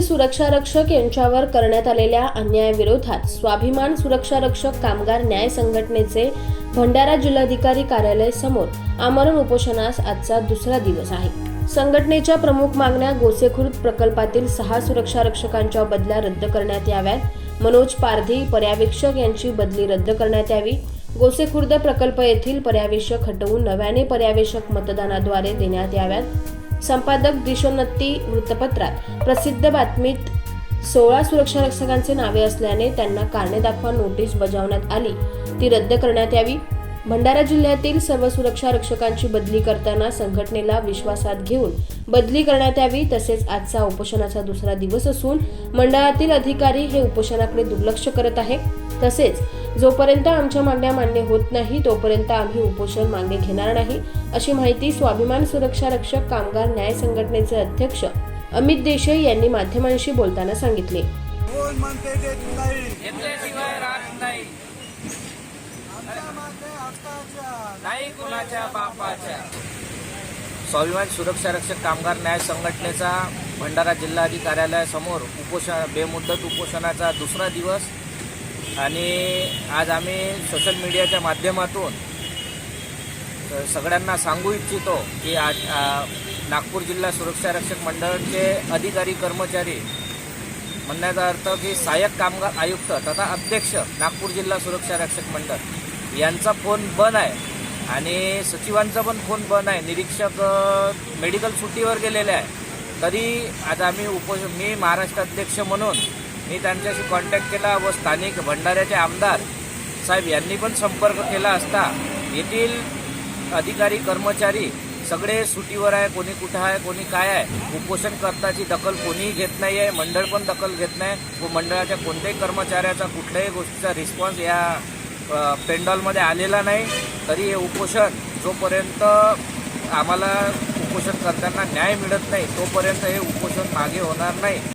सुरक्षारक्षक यांच्यावर करण्यात आलेल्या अन्यायाविरोधात स्वाभिमान सुरक्षारक्षक कामगार न्याय संघटनेचे भंडारा जिल्हाधिकारी कार्यालय समोर आमरण उपोषणास आजचा दुसरा दिवस आहे. संघटनेच्या प्रमुख मागण्या गोसेखुर्द प्रकल्पातील सहा सुरक्षारक्षकांच्या बदल्या रद्द करण्यात याव्यात. मनोज पारधी पर्यवेक्षक यांची बदली रद्द करण्यात यावी. गोसेखुर्द प्रकल्प येथील पर्यवेक्षक हटवून नव्याने पर्यवेक्षक मतदानाद्वारे देण्यात याव्यात. संपादक दिशोन्नती वृत्तपत्रात. प्रसिद्ध बातमीत सोळा सुरक्षारक्षकांचे नावे असल्याने त्यांना कारणे दाखवा नोटीस बजावण्यात आली. ती रद्द करण्यात यावी. भंडारा जिल्ह्यातील सर्व सुरक्षा रक्षकांची बदली करताना संघटनेला विश्वासात घेऊन बदली करण्यात यावी तसेच आजचा उपोषणाचा दुसरा दिवस असून मंडळातील अधिकारी हे उपोषणाकडे दुर्लक्ष करत आहे तसेच जोपर्यंत आमच्या मागण्या मान्य होत नाही तोपर्यंत आम्ही उपोषण मागे घेणार नाही अशी माहिती स्वाभिमान सुरक्षा रक्षक कामगार न्याय संघटनेचे अध्यक्ष अमित देसाई यांनी माध्यमांशी बोलताना सांगितले. नाही कुणाच्या बापाच्या. स्वाभिमान सुरक्षा रक्षक कामगार न्याय संघटनेचा भंडारा जिल्हाधिकारी कार्यालयासमोर उपोषण बेमुदत उपोषणाचा दुसरा दिवस. आणि आज आम्ही सोशल मीडियाच्या माध्यमातून सगळ्यांना सांगू इच्छितो की आज नागपूर जिल्हा सुरक्षा रक्षक मंडळाचे अधिकारी कर्मचारी म्हणण्याचा अर्थ की सहाय्यक कामगार आयुक्त तथा अध्यक्ष नागपूर जिल्हा सुरक्षा रक्षक मंडळ. यांचा फोन बंद आहे. आणि सचिवांचा पण फोन बंद आहे. निरीक्षक मेडिकल सुट्टीवर गेलेले आहे. तरी आज आम्ही उप मी महाराष्ट्र अध्यक्ष म्हणून मी त्यांच्याशी कॉन्टॅक्ट केला व स्थानिक भंडाऱ्याचे आमदार साहेब यांनी पण संपर्क केला असता येथील अधिकारी कर्मचारी सगळे सुटीवर आहे कोणी कुठं आहे कोणी काय आहे उपोषण करताची दखल कोणीही घेत नाही आहे मंडळ पण दखल घेत नाही व मंडळाच्या कोणत्याही कर्मचाऱ्याचा कुठल्याही गोष्टीचा रिस्पॉन्स या पेंडॉलमध्ये आलेला नाही तरी हे उपोषण जोपर्यंत आम्हाला उपोषण करताना न्याय मिळत नाही तोपर्यंत हे उपोषण मागे होणार नाही.